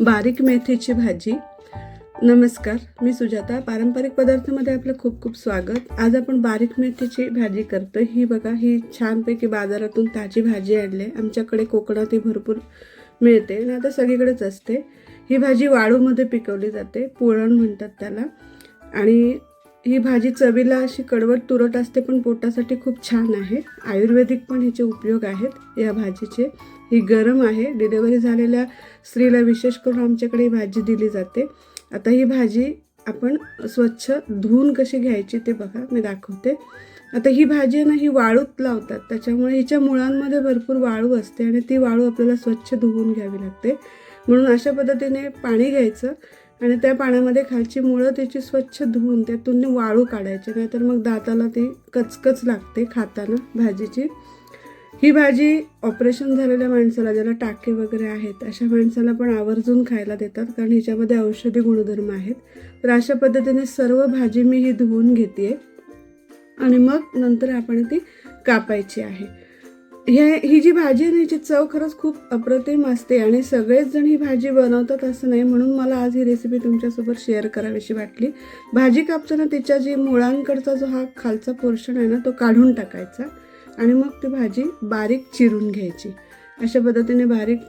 बारीक मेथीची भाजी. नमस्कार मी सुजाता. पारंपरिक पदार्थामध्ये आपलं खूप खूप स्वागत. आज आपण बारीक मेथीची भाजी करतो ही बघा ही छानपैकी बाजारातून ताजी भाजी आणली आहे. आमच्याकडे कोकणात ही भरपूर मिळते आणि आता सगळीकडेच असते. ही भाजी वाळूमध्ये पिकवली जाते. पुरण म्हणतात त्याला. आणि ही भाजी चवीला अशी कडवट तुरट असते पण पोटासाठी खूप छान आहे. आयुर्वेदिक पण हिचे उपयोग आहेत. या भाजीचे. ही गरम आहे. डिलेवरी झालेल्या स्त्रीला विशेष करून आमच्याकडे ही भाजी दिली जाते. आता ही भाजी आपण स्वच्छ धुवून कशी घ्यायची ते बघा. मी दाखवते. आता ही भाजी ना ही वाळूत लावतात. त्याच्यामुळे हिच्या मुळांमध्ये भरपूर वाळू असते आणि ती वाळू आपल्याला स्वच्छ धुवून घ्यावी लागते. म्हणून अशा पद्धतीने पाणी घ्यायचं. आणि त्या पाण्यामध्ये खालची मुळं त्याची स्वच्छ धुवून त्यातून वाळू काढायचे. नाहीतर मग दाताला ती कचकच लागते खाताना भाजीची. ही भाजी ऑपरेशन झालेल्या माणसाला ज्याला टाके वगैरे आहेत अशा माणसाला पण आवर्जून खायला देतात कारण हिच्यामध्ये औषधी गुणधर्म आहेत. तर अशा पद्धतीने सर्व भाजी मी ही धुवून घेते आणि मग नंतर आपण ती कापायची आहे. ह्या ही जी भाजी आहे ना हिची चव खरंच खूप अप्रतिम असते आणि सगळेच जण ही भाजी बनवतात असं नाही. म्हणून मला आज ही रेसिपी तुमच्यासोबत शेअर करावीशी वाटली. भाजी कापताना तिच्या जी मुळांकडचा जो हा खालचा पोर्शन आहे ना तो काढून टाकायचा आणि मग ती भाजी बारीक चिरून घ्यायची. अशा पद्धतीने बारीक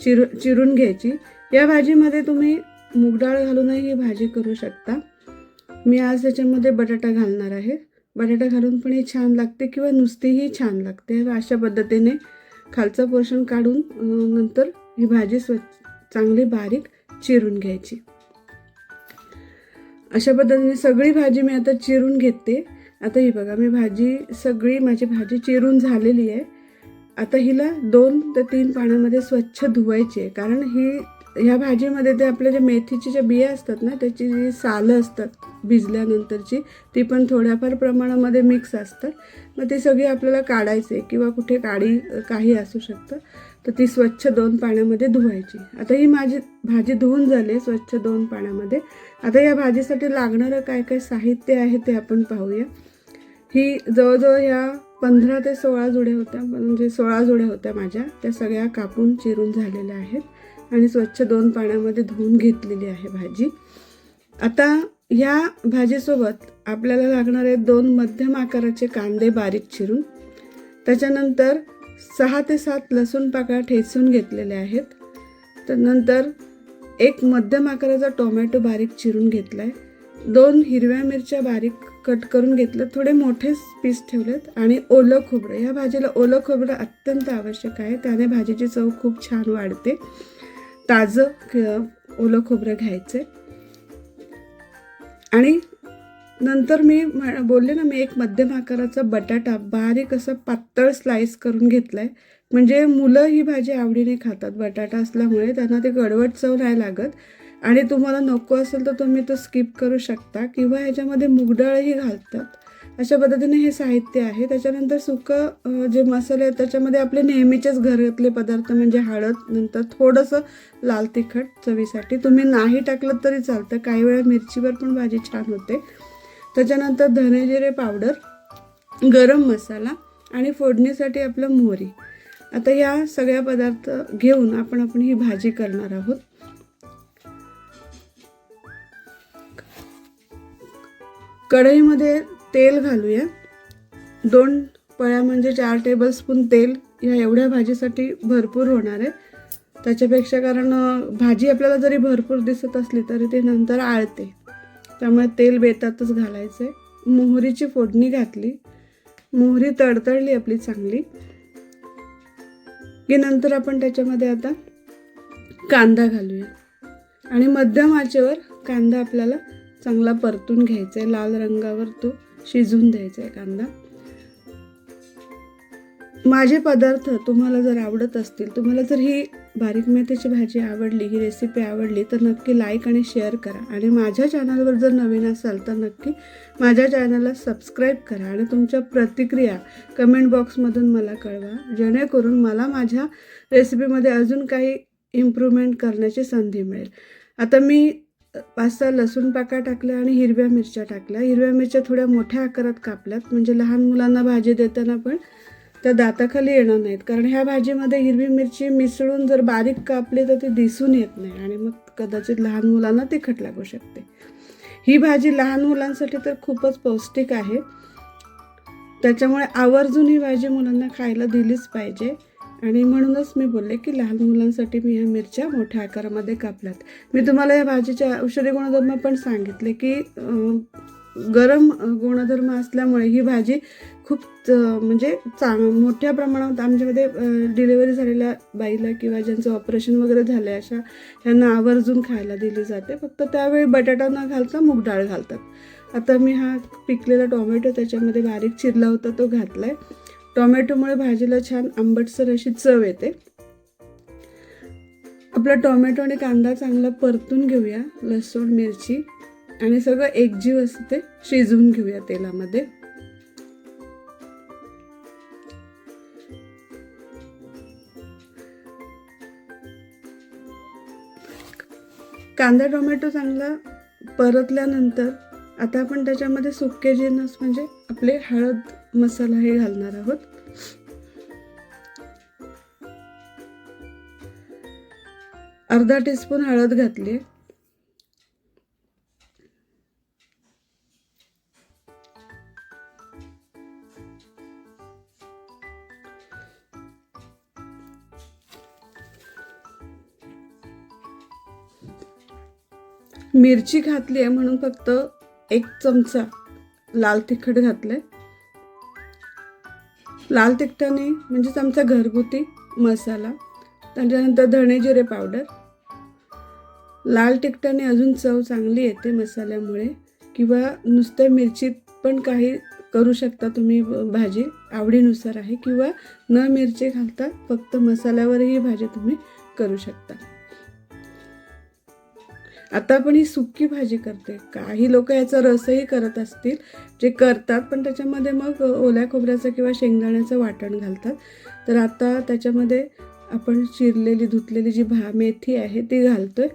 चिरू चिरून घ्यायची. या भाजीमध्ये तुम्ही मूगडाळ घालूनही ही भाजी करू शकता. मी आज त्याच्यामध्ये बटाटा घालणार आहे. बटाटा घालून पण हे छान लागते किंवा नुसतीही छान लागते. अशा पद्धतीने खालचा पोर्शन काढून नंतर ही भाजी स्वच्छ चांगली बारीक चिरून घ्यायची. अशा पद्धतीने सगळी भाजी मी आता चिरून घेते. आता ही बघा मी भाजी सगळी माझी भाजी चिरून झालेली आहे. आता हिला दोन ते तीन पाण्यामध्ये स्वच्छ धुवायची आहे. कारण ही ह्या भाजीमध्ये ते आपल्या ज्या मेथीची ज्या बिया असतात ना त्याची जी सालं असतात भिजल्यानंतरची ती पण थोड्याफार प्रमाणामध्ये मिक्स असतात. मग ती सगळी आपल्याला काढायचे किंवा कुठे काढी काही असू शकतं तर ती स्वच्छ दोन पाण्यामध्ये धुवायची. आता ही माझी भाजी धुवून झाली स्वच्छ दोन पाण्यामध्ये. आता या भाजीसाठी लागणारं काय काय साहित्य आहे ते आपण पाहूया. ही जवळजवळ ह्या पंधरा ते सोळा जुड्या होत्या म्हणजे सोळा जुड्या होत्या माझ्या. त्या सगळ्या कापून चिरून झालेल्या आहेत. आणि स्वच्छ दोन पाण्यामध्ये धुवून घेतलेली आहे भाजी. आता ह्या भाजीसोबत आपल्याला लागणार आहेत दोन मध्यम आकाराचे कांदे बारीक चिरून त्याच्यानंतर सहा ते सात लसूण पाकळ्या ठेचून घेतलेल्या आहेत. तर नंतर एक मध्यम आकाराचा टोमॅटो बारीक चिरून घेतला आहे दोन हिरव्या मिरच्या बारीक कट करून घेतलं. थोडे मोठे पीस ठेवलेत आणि ओलं खोबरं. या भाजीला ओलं खोबरं अत्यंत आवश्यक आहे. त्याने भाजीची चव खूप छान वाढते. ताजं ओलं खोबरं घ्यायचं आणि नंतर मी बोलले ना मी एक मध्यम आकाराचा बटाटा बारीक असं पातळ स्लाइस करून घेतलाय. म्हणजे मुलं ही भाजी आवडीने खातात. बटाटा असल्यामुळे त्यांना ते गडवट चव नाही लागत. आणि तुम्हाला नको असेल तर तुम्ही तो स्किप करू शकता किंवा ह्याच्यामध्ये मुगडाळही घालतात. अशा पद्धतीने हे साहित्य आहे. त्याच्यानंतर सुकं जे मसाले आहेत त्याच्यामध्ये आपले नेहमीचेच घरातले पदार्थ म्हणजे हळद नंतर थोडंसं लाल तिखट चवीसाठी. तुम्ही नाही टाकलं तरी चालतं. काही वेळा मिरचीवर पण भाजी छान होते. त्याच्यानंतर धने जिरे पावडर गरम मसाला आणि फोडणीसाठी आपलं मोहरी. आता या सगळ्या पदार्थ घेऊन आपण आपण ही भाजी करणार आहोत. कढईमध्ये तेल घालूया. दोन पळ्या म्हणजे चार टेबलस्पून तेल ह्या एवढ्या भाजीसाठी भरपूर होणार आहे. त्याच्यापेक्षा कारण भाजी आपल्याला जरी भरपूर दिसत असली तरी ते नंतर आळते. त्यामुळे तेल बेतातच घालायचं आहे मोहरीची फोडणी घातली. मोहरी तडतडली आपली चांगली. की नंतर आपण त्याच्यामध्ये आता कांदा घालूया. आणि मध्यम आचेवर कांदा आपल्याला चांगला परतून घ्यायचा आहे लाल रंगावर तो. शिजून द्यायचा आहे कांदा. माझे पदार्थ तुम्हाला जर आवडत असतील तुम्हाला जर ही बारीक मेथीची भाजी आवडली ही रेसिपी आवडली तर नक्की लाईक आणि शेअर करा. आणि माझ्या चॅनलवर जर नवीन असाल तर नक्की माझ्या चॅनलला सबस्क्राईब करा आणि तुमच्या प्रतिक्रिया कमेंट बॉक्समधून मला कळवा. जेणेकरून मला माझ्या रेसिपीमध्ये अजून काही इम्प्रूव्हमेंट करण्याची संधी मिळेल. आता मी पाच सहा लसूण पाका टाकल्या आणि हिरव्या मिरच्या टाकल्या. हिरव्या मिरच्या थोड्या मोठ्या आकारात कापल्यात. म्हणजे लहान मुलांना भाजी देताना पण त्या दाताखाली येणार नाहीत. कारण ह्या भाजीमध्ये हिरवी मिरची मिसळून जर बारीक कापली तर ती दिसून येत नाही आणि मग कदाचित लहान मुलांना तिखट लागू शकते. ही भाजी लहान मुलांसाठी तर खूपच पौष्टिक आहे. त्याच्यामुळे आवर्जून ही भाजी मुलांना खायला दिलीच पाहिजे. आणि म्हणूनच मी बोलले की लहान मुलांसाठी मी ह्या मिरच्या मोठ्या आकारामध्ये कापल्यात. मी तुम्हाला या भाजीच्या औषधी गुणधर्म पण सांगितले की गरम गुणधर्म असल्यामुळे ही भाजी खूप म्हणजे चांग मोठ्या प्रमाणात आमच्यामध्ये डिलिव्हरी झालेल्या बाईला किंवा ज्यांचं ऑपरेशन वगैरे झालं आहे अशा ह्यांना आवर्जून खायला दिली जाते. फक्त त्यावेळी बटाटा न घालता मूग डाळ घालतात. आता मी हा पिकलेला टोमॅटो त्याच्यामध्ये बारीक चिरला होता तो घातला आहे टोमॅटोमुळे भाजीला छान आंबटसर अशी चव येते. आपला टोमॅटो आणि कांदा चांगला परतून घेऊया लसूण मिरची आणि सगळं एकजीव असं ते शिजवून घेऊया तेलामध्ये. कांदा टोमॅटो चांगला परतल्यानंतर आता आपण त्याच्यामध्ये सुके जिन्नस म्हणजे आपले हळद मसाला हे घालणार आहोत. अर्धा टीस्पून हळद घातली मिरची घातली आहे म्हणून फक्त एक चमचा लाल तिखट घातलंय. लाल तिखटाने म्हणजेच आमचा घरगुती मसाला त्याच्यानंतर धणे जिरे पावडर. लाल तिखटाने अजून चव चांगली येते मसाल्यामुळे किंवा नुसत्या मिरचीत पण काही करू शकता तुम्ही भाजी आवडीनुसार आहे किंवा न मिरची घालता फक्त मसाल्यावरही भाजी तुम्ही करू शकता. आता आपण ही सुक्की भाजी करते. काही लोक याचा रसही करत असतील जे करतात पण त्याच्यामध्ये मग ओल्या खोबऱ्याचं किंवा शेंगदाण्याचं वाटण घालतात. तर आता त्याच्यामध्ये आपण चिरलेली धुतलेली जी भा मेथी आहे ती घालतोय.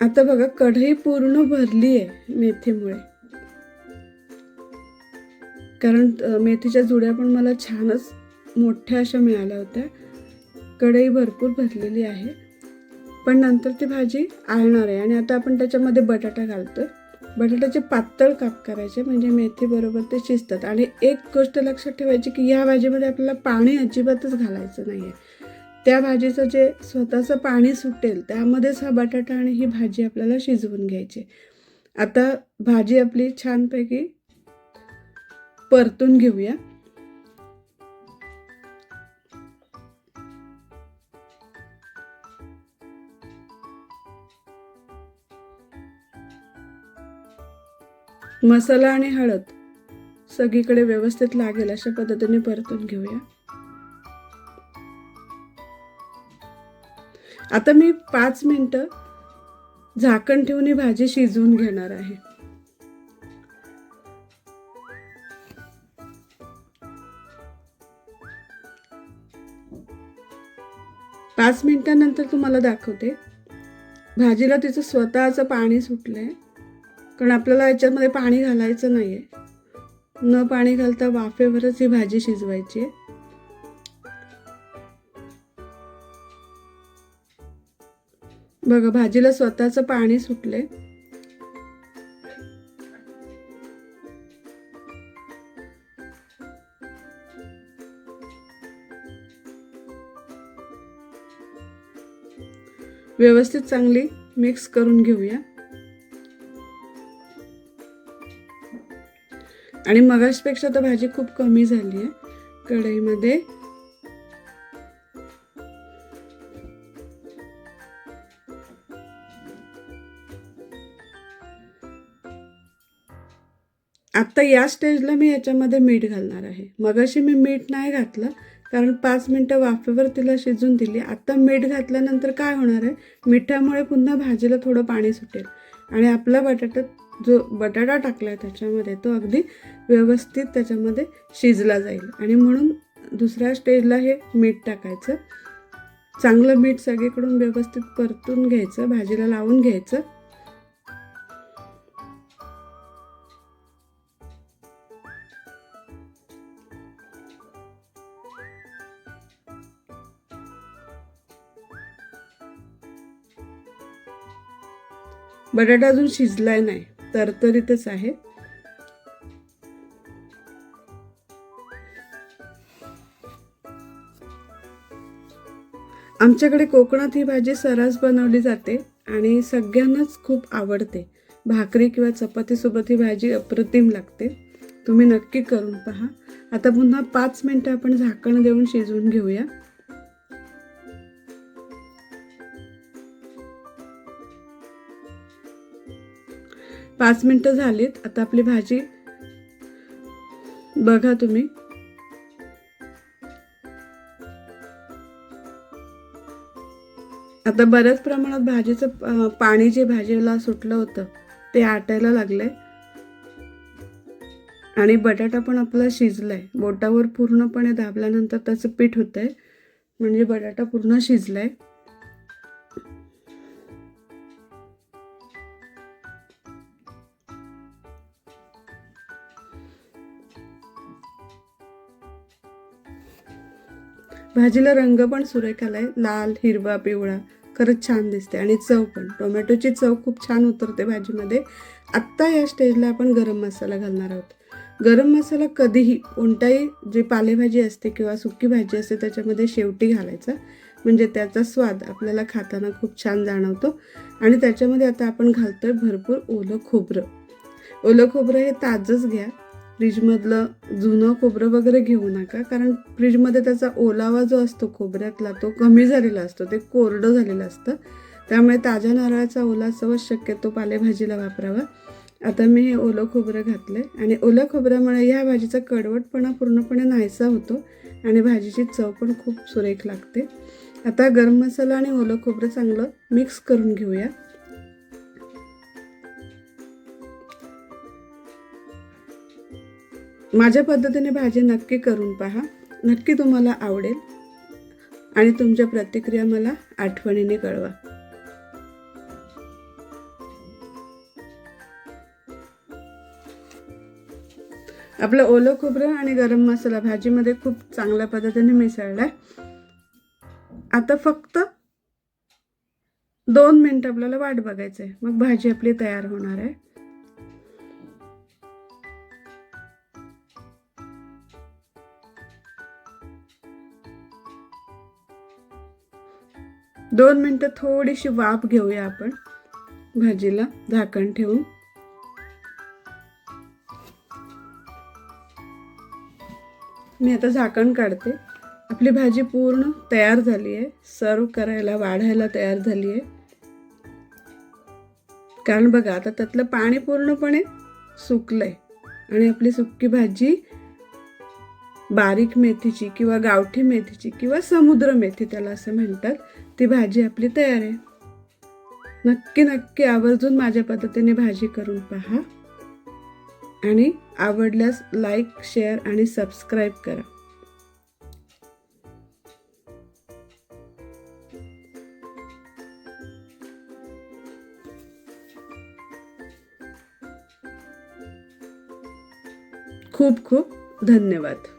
आता बघा कढई पूर्ण भरली आहे मेथीमुळे. कारण मेथीच्या जुड्या पण मला छानच मोठ्या अशा मिळाल्या होत्या. कढई भरपूर भरलेली आहे. पण नंतर ती भाजी आळणार आहे. आणि आता आपण त्याच्यामध्ये बटाटा घालतो बटाट्याचे पातळ काप करायचे म्हणजे मेथीबरोबर ते शिजतात. आणि एक गोष्ट लक्षात ठेवायची की या भाजीमध्ये आपल्याला पाणी अजिबातच घालायचं नाही आहे त्या भाजीचं जे स्वतःचं पाणी सुटेल त्यामध्येच हा बटाटा आणि ही भाजी आपल्याला शिजवून घ्यायची. आता भाजी आपली छानपैकी परतून घेऊया. मसाला आणि हळद सगळीकडे व्यवस्थित लागेल अशा पद्धतीने परतून घेऊया. आता मी पाच मिनटं झाकण ठेवून ही भाजी शिजवून घेणार आहे. पाच मिनिटानंतर तुम्हाला दाखवते. भाजीला तिचं स्वतःचं पाणी सुटलंय. कारण आपल्याला याच्यामध्ये पाणी घालायचं नाही आहे न पाणी घालता वाफेवरच ही भाजी शिजवायची आहे. बघा भाजीला स्वतःचं पाणी सुटले व्यवस्थित चांगली मिक्स करून घेऊया. आणि मगाशपेक्षा तर भाजी खूप कमी झाली आहे. कढईमध्ये आत्ता या स्टेजला मी याच्यामध्ये मीठ घालणार आहे. मगाशी मी मीठ नाही घातलं कारण पाच मिनटं वाफेवर तिला शिजून दिली. आत्ता मीठ घातल्यानंतर काय होणार आहे? मिठामुळे पुन्हा भाजीला थोडं पाणी सुटेल. आणि आपला बटाटा जो बटाटा टाकला आहे त्याच्यामध्ये तो अगदी व्यवस्थित त्याच्यामध्ये शिजला जाईल. आणि म्हणून दुसऱ्या स्टेजला हे मीठ टाकायचं. चांगलं मीठ सगळीकडून व्यवस्थित परतून घ्यायचं भाजीला लावून घ्यायचं. बटाटा अजून शिजलाय नाही. तरतरीतच आहे. आमच्याकडे कोकणात ही भाजी सर्रास बनवली जाते आणि सगळ्यांनाच खूप आवडते. भाकरी किंवा चपातीसोबत ही भाजी अप्रतिम लागते. तुम्ही नक्की करून पहा. आता पुन्हा पाच मिनटं आपण झाकण देऊन शिजवून घेऊया. पाच मिनटं झालीत. आता आपली भाजी बघा तुम्ही. आता बऱ्याच प्रमाणात भाजीचं पाणी जे भाजीला सुटलं होतं ते आटायला लागलंय. आणि बटाटा पण आपला शिजलाय. बोटावर पूर्णपणे दाबल्यानंतर त्याचं पीठ होतंय. म्हणजे बटाटा पूर्ण शिजलाय. भाजीला रंग पण सुरेख आलाय. लाल हिरवा पिवळा. खरंच छान दिसते आणि चव पण. टोमॅटोची चव खूप छान उतरते भाजीमध्ये. आत्ता या स्टेजला आपण गरम मसाला घालणार आहोत. गरम मसाला कधीही कोणताही जी पालेभाजी असते किंवा सुकी भाजी असते त्याच्यामध्ये शेवटी घालायचा. म्हणजे त्याचा स्वाद आपल्याला खाताना खूप छान जाणवतो. आणि त्याच्यामध्ये आता आपण घालतोय भरपूर ओलं खोबरं. ओलं खोबरं हे ताजंच घ्या. फ्रीजमधलं जुनं खोबरं वगैरे घेऊ नका कारण फ्रीजमध्ये त्याचा ओलावा जो असतो खोबऱ्यातला तो कमी झालेला असतो ते कोरडं झालेलं असतं. त्यामुळे ताज्या नारळाचा ओला सवच शक्यतो पालेभाजीला वापरावा. आता मी हे ओलं खोबरं घातलं आहे आणि ओल्या खोबऱ्यामुळे ह्या भाजीचा कडवटपणा पूर्णपणे नाहीसा होतो आणि भाजीची चव पण खूप सुरेख लागते. आता गरम मसाला आणि ओलं खोबरं चांगलं मिक्स करून घेऊया. माझ्या पद्धतीने भाजी नक्की करून पहा. नक्की तुम्हाला आवडेल. आणि तुमच्या प्रतिक्रिया मला आठवणीने कळवा. आपलं ओलं खोबरं आणि गरम मसाला भाजीमध्ये खूप चांगल्या पद्धतीने मिसळलाय. आता फक्त दोन मिनटं आपल्याला वाट बघायचं आहे मग भाजी आपली तयार होणार आहे. दोन मिनटं थोडीशी वाफ घेऊया आपण. भाजीला झाकण ठेवून. मी आता झाकण काढते. आपली भाजी पूर्ण तयार झाली आहे. सर्व करायला वाढायला तयार झाली आहे. कारण बघा आता त्यातलं पाणी पूर्णपणे सुकलंय. आणि आपली सुकी भाजी बारीक मेथीची किंवा गावठी मेथीची किंवा समुद्र मेथी त्याला असं म्हणतात. ती भाजी आपली तयार आहे. नक्की नक्की आवर्जून माझ्या पद्धतीने भाजी करून पहा. आणि आवडल्यास लाईक शेअर आणि सबस्क्राईब करा. खूप खूप धन्यवाद.